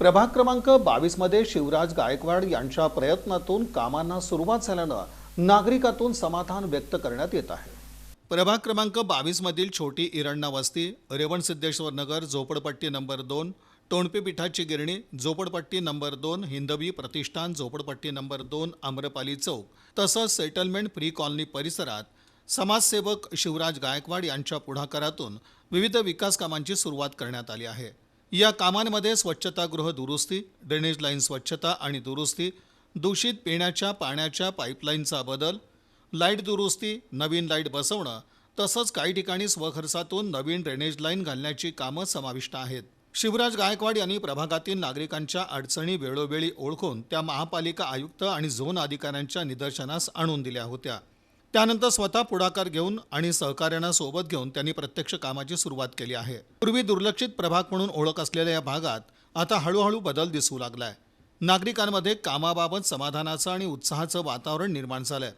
प्रभाग क्रमांक बावीसमध्ये शिवराज गायकवाड यांच्या प्रयत्नातून कामांना सुरुवात झाल्यानं नागरिकातून समाधान व्यक्त करण्यात येत आहे. प्रभाग क्रमांक बावीसमधील छोटी इरण्णा वस्ती रेवणसिद्धेश्वर नगर झोपडपट्टी नंबर दोन टोणपे पिठाची गिरणी झोपडपट्टी नंबर दोन हिंदवी प्रतिष्ठान झोपडपट्टी नंबर दोन आम्रपाली चौक तसंच सेटलमेंट प्री कॉलनी परिसरात समाजसेवक शिवराज गायकवाड यांच्या पुढाकारातून विविध विकास कामांची सुरुवात करण्यात आली आहे. या कामांमध्ये स्वच्छतागृह दुरुस्ती ड्रेनेज लाईन स्वच्छता आणि दुरुस्ती दूषित पिण्याच्या पाण्याच्या पाईपलाईनचा बदल लाइट दुरुस्ती नवीन लाइट बसवणं तसंच काही ठिकाणी स्वखर्चातून नवीन ड्रेनेज लाईन घालण्याची कामं समाविष्ट आहेत. शिवराज गायकवाड यांनी प्रभागातील नागरिकांच्या अडचणी वेळोवेळी ओळखून त्या महापालिका आयुक्त आणि झोन अधिकाऱ्यांच्या निदर्शनास आणून दिल्या होत्या. त्यानंतर स्वतः पुढाकार घेऊन आणि सहकार्यांना सोबत घेऊन त्यांनी प्रत्यक्ष कामाची सुरुवात केली आहे. पूर्वी दुर्लक्षित प्रभाग म्हणून ओळख असलेल्या या भागात आता हळूहळू बदल दिसू लागलाय. नागरिकांमध्ये कामाबाबत समाधानाचं आणि उत्साहाचं वातावरण निर्माण झालंय.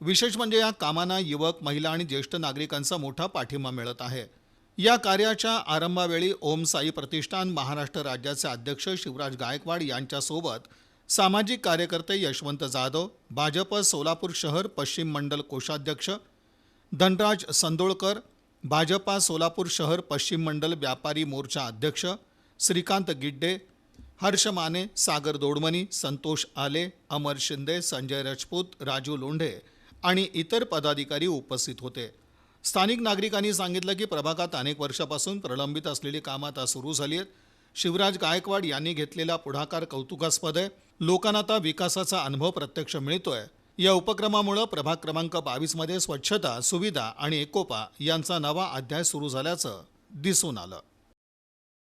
विशेष म्हणजे या कामांना युवक महिला आणि ज्येष्ठ नागरिकांचा मोठा पाठिंबा मिळत आहे. या कार्याच्या आरंभावेळी ओम साई प्रतिष्ठान महाराष्ट्र राज्याचे अध्यक्ष शिवराज गायकवाड यांच्यासोबत सामाजिक कार्यकर्ते यशवंत जाधव भाजप सोलापूर शहर पश्चिम मंडल कोषाध्यक्ष धनराज संदोळकर भाजपा सोलापूर शहर पश्चिम मंडल व्यापारी मोर्चा अध्यक्ष श्रीकांत गिड्डे हर्ष माने सागर दोडमनी संतोष आले अमर शिंदे संजय राजपूत राजू लोंढे आणि इतर पदाधिकारी उपस्थित होते. स्थानिक नागरिकांनी सांगितलं की प्रभागात अनेक वर्षापासून प्रलंबित असलेली कामं आता सुरू झाली आहेत. शिवराज गायकवाड यांनी घेतलेला पुढाकार कौतुकास्पद आहे. लोकांना आता विकासाचा अनुभव प्रत्यक्ष मिळतोय. या उपक्रमामुळे प्रभाग क्रमांक बावीसमध्ये स्वच्छता सुविधा आणि एकोपा यांचा नवा अध्याय सुरू झाल्याचं दिसून आलं.